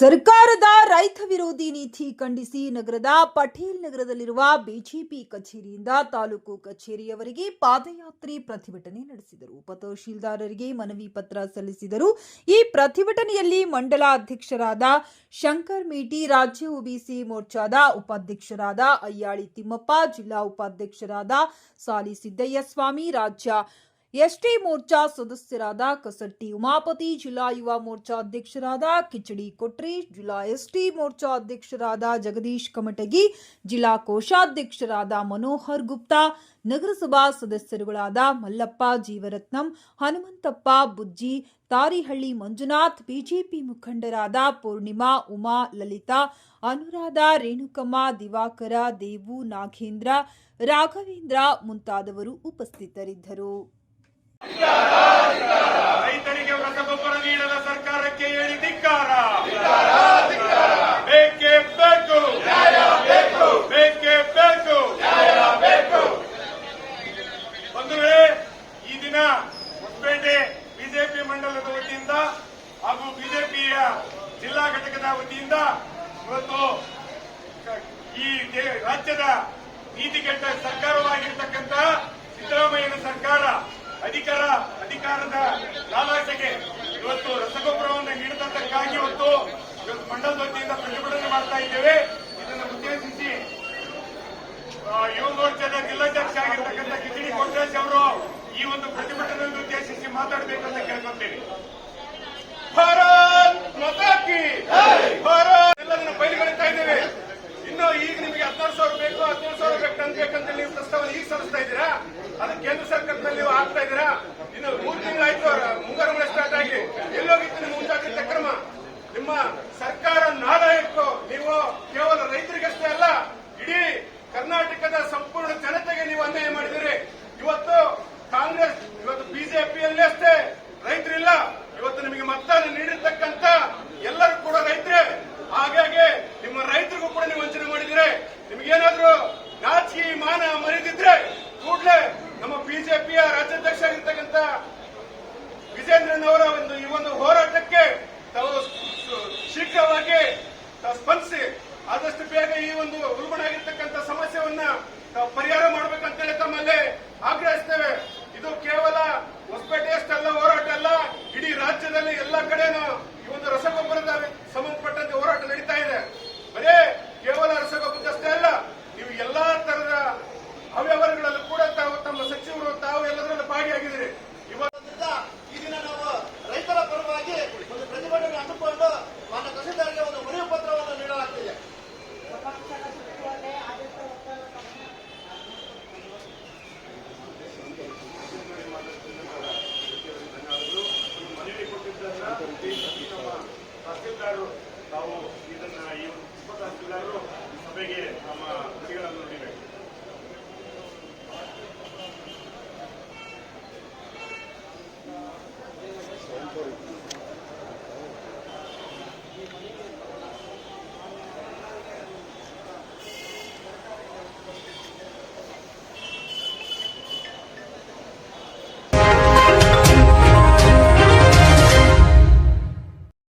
ಸರ್ಕಾರದ ರೈತ ವಿರೋಧಿ ನೀತಿ ಖಂಡಿಸಿ ನಗರದ ಪಟೇಲ್ ನಗರದಲ್ಲಿರುವ ಬಿಜೆಪಿ ಕಚೇರಿಯಿಂದ ತಾಲೂಕು ಕಚೇರಿಯವರೆಗೆ ಪಾದಯಾತ್ರೆ ಪ್ರತಿಭಟನೆ ನಡೆಸಿದರು. ಉಪತಹಶೀಲ್ದಾರರಿಗೆ ಮನವಿ ಪತ್ರ ಸಲ್ಲಿಸಿದರು. ಈ ಪ್ರತಿಭಟನೆಯಲ್ಲಿ ಮಂಡಲ ಅಧ್ಯಕ್ಷರಾದ ಶಂಕರ್ ಮೇಟಿ, ರಾಜ್ಯ ಒಬಿಸಿ ಮೋರ್ಚಾದ ಉಪಾಧ್ಯಕ್ಷರಾದ ಅಯ್ಯಾಳಿ ತಿಮ್ಮಪ್ಪ, ಜಿಲ್ಲಾ ಉಪಾಧ್ಯಕ್ಷರಾದ ಸಾಲಿ ಸಿದ್ದಯ್ಯ ಸ್ವಾಮಿ, ರಾಜ್ಯ ಎಸ್ಟಿ ಮೋರ್ಚಾ ಸದಸ್ಯರಾದ ಕಸಟ್ಟಿ ಉಮಾಪತಿ, ಜಿಲ್ಲಾ ಯುವ ಮೋರ್ಚಾ ಅಧ್ಯಕ್ಷರಾದ ಕಿಚಡಿ ಕೊಟ್ರಿ, ಜಿಲ್ಲಾ ಎಸ್ಟಿ ಮೋರ್ಚಾ ಅಧ್ಯಕ್ಷರಾದ ಜಗದೀಶ್ ಕಮಟಗಿ, ಜಿಲ್ಲಾ ಕೋಶಾಧ್ಯಕ್ಷರಾದ ಮನೋಹರ್ ಗುಪ್ತಾ, ನಗರಸಭಾ ಸದಸ್ಯರುಗಳಾದ ಮಲ್ಲಪ್ಪ ಜೀವರತ್ನಂ, ಹನುಮಂತಪ್ಪ ಬುಜ್ಜಿ, ತಾರಿಹಳ್ಳಿ ಮಂಜುನಾಥ್, ಬಿಜೆಪಿ ಮುಖಂಡರಾದ ಪೂರ್ಣಿಮಾ ಉಮಾ, ಲಲಿತಾ, ಅನುರಾಧ ರೇಣುಕಮ್ಮ, ದಿವಾಕರ, ದೇವು ನಾಗೇಂದ್ರ, ರಾಘವೇಂದ್ರ ಮುಂತಾದವರು ಉಪಸ್ಥಿತರಿದ್ದರು. ರೈತರಿಗೆ ರಸಗೊಬ್ಬರ ನೀಡದ ಸರ್ಕಾರಕ್ಕೆ ಹೇಳಿ ಧಿಕ್ಕಾರ. ಬೇಕೇ ಬೇಕು. ಬೇಕೇ ಬೇಕು. ಬಂಧುಗಳೇ, ಈ ದಿನ ಹೊಸಪೇಟೆ ಬಿಜೆಪಿ ಮಂಡಲದ ವತಿಯಿಂದ ಹಾಗೂ ಬಿಜೆಪಿಯ ಜಿಲ್ಲಾ ಘಟಕದ ವತಿಯಿಂದ ಇವತ್ತು ಈ ರಾಜ್ಯದ ನೀತಿಗೆಟ್ಟ ಸರ್ಕಾರವಾಗಿರ್ತಕ್ಕಂಥ ಸಿದ್ದರಾಮಯ್ಯನ ಸರ್ಕಾರ ಅಧಿಕಾರ, ಅಧಿಕಾರದ ಲಾಲಾಸೆಗೆ ಇವತ್ತು ರಸಗೊಬ್ಬರವನ್ನು ನೀಡಿದಂತಕ್ಕಾಗಿ ಇವತ್ತು ಇವತ್ತು ಮಂಡಲ ವತಿಯಿಂದ ಪ್ರತಿಭಟನೆ ಮಾಡ್ತಾ ಇದ್ದೇವೆ. ಇದನ್ನು ಉದ್ದೇಶಿಸಿ ಯುವ ಮೋರ್ಚಾದ ಜಿಲ್ಲಾಧ್ಯಕ್ಷ ಆಗಿರ್ತಕ್ಕಂಥ ಕಿಚಡಿ ಕೋಟರಾಜ್ ಅವರು ಈ ಒಂದು ಪ್ರತಿಭಟನೆಯನ್ನು ಉದ್ದೇಶಿಸಿ ಮಾತಾಡಬೇಕಂತ ಅಂತ ಭಾರತ್ ಮಾತಾ ಕಿ ಭಾರತ್ ಸರ್ಕಾರದಲ್ಲಿ ನೀವು ಆಗ್ತಾ ಇದ್ದೀರಾ? ಇನ್ನು ಮೂರು ತಿಂಗಳಾಯ್ತು ಮುಂಗಾರು ಮಳೆ ಸ್ಟಾರ್ಟ್ ಆಗಿ. ಎಲ್ಲೋಗಿತ್ತು ನಿಮ್ಮ ಮುಂಜಾಗ್ರತೆ ಕ್ರಮ? ನಿಮ್ಮ ಸರ್ಕಾರ ತಾವು ಸ್ಪಂದಿಸಿ ಆದಷ್ಟು ಬೇಗ ಈ ಒಂದು ಉಲ್ಬಣಾಗಿರ್ತಕ್ಕಂಥ ಸಮಸ್ಯೆಯನ್ನ ಪರಿಹಾರ ಪರಿಹಾರ ಮಾಡಬೇಕಂತೇಳಿ ತಮ್ಮಲ್ಲಿ ತಾವು ಇದನ್ನ ಈ ತಹಸೀಲ್ದಾರರು ಸಭೆಗೆ ನಮ್ಮ ಕೃತಿಗಳನ್ನು ನುಡಿಬೇಕು